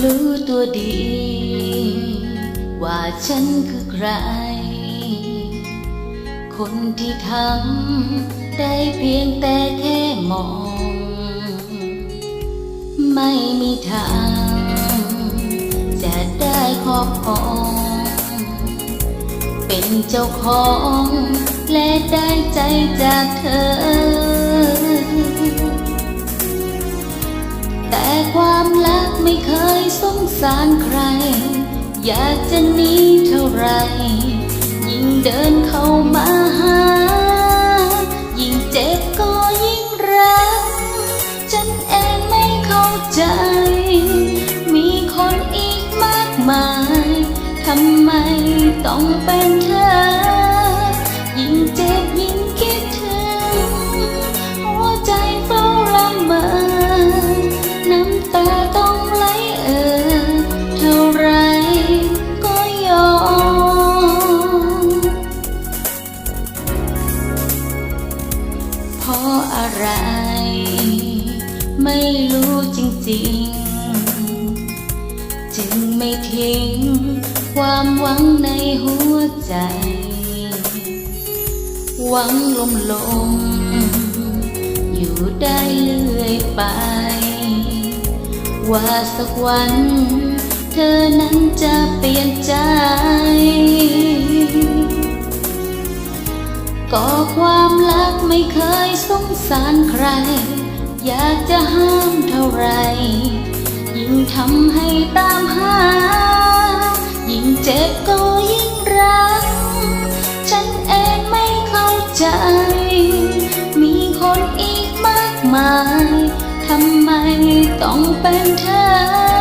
รู้ตัวดี ว่าฉันคือใคร คนที่ทำได้เพียงแต่แค่มอง ไม่มีทาง จะได้ครอบครอง เป็นเจ้าของ และได้ใจจากเธอ แต่ความรัก สงสารใคร อยากจะหนีเท่าไร ยิ่งเดินเข้ามาหา ยิ่งเจ็บก็ยิ่งรัก ฉันเองไม่เข้าใจ มีคนอีกมากมาย ทำไมต้องเป็นเธอ ยิ่งเจ็บยิ่งคิดถึง ราะอะไร ไม่รู้จริงๆ จึงไม่ทิ้ง ความหวังในหัวใจ หวังลมลมๆอยู่ได้เรื่อยไป ว่าสักวัน เธอนั้นจะเปลี่ยนใจ ก็ความรักไม่เคยสงสารใคร อยากจะห้ามเท่าไร ยิ่งทำให้ตามหา ยิ่งเจ็บก็ยิ่งรัก ฉันเองไม่เข้าใจ มีคนอีกมากมาย ทำไมต้องเป็นเธอ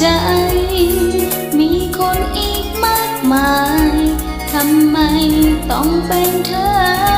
ใจ มีคนอีกมากมาย ทำไมต้องเป็นเธอ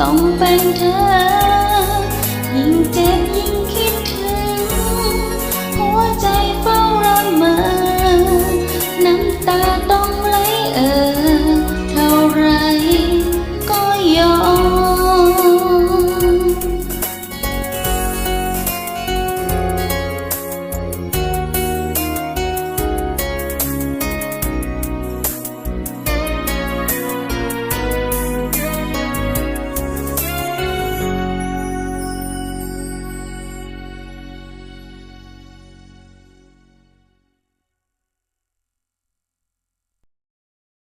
ต้องเป็นเธอ ยิ่งเจ็บยิ่ง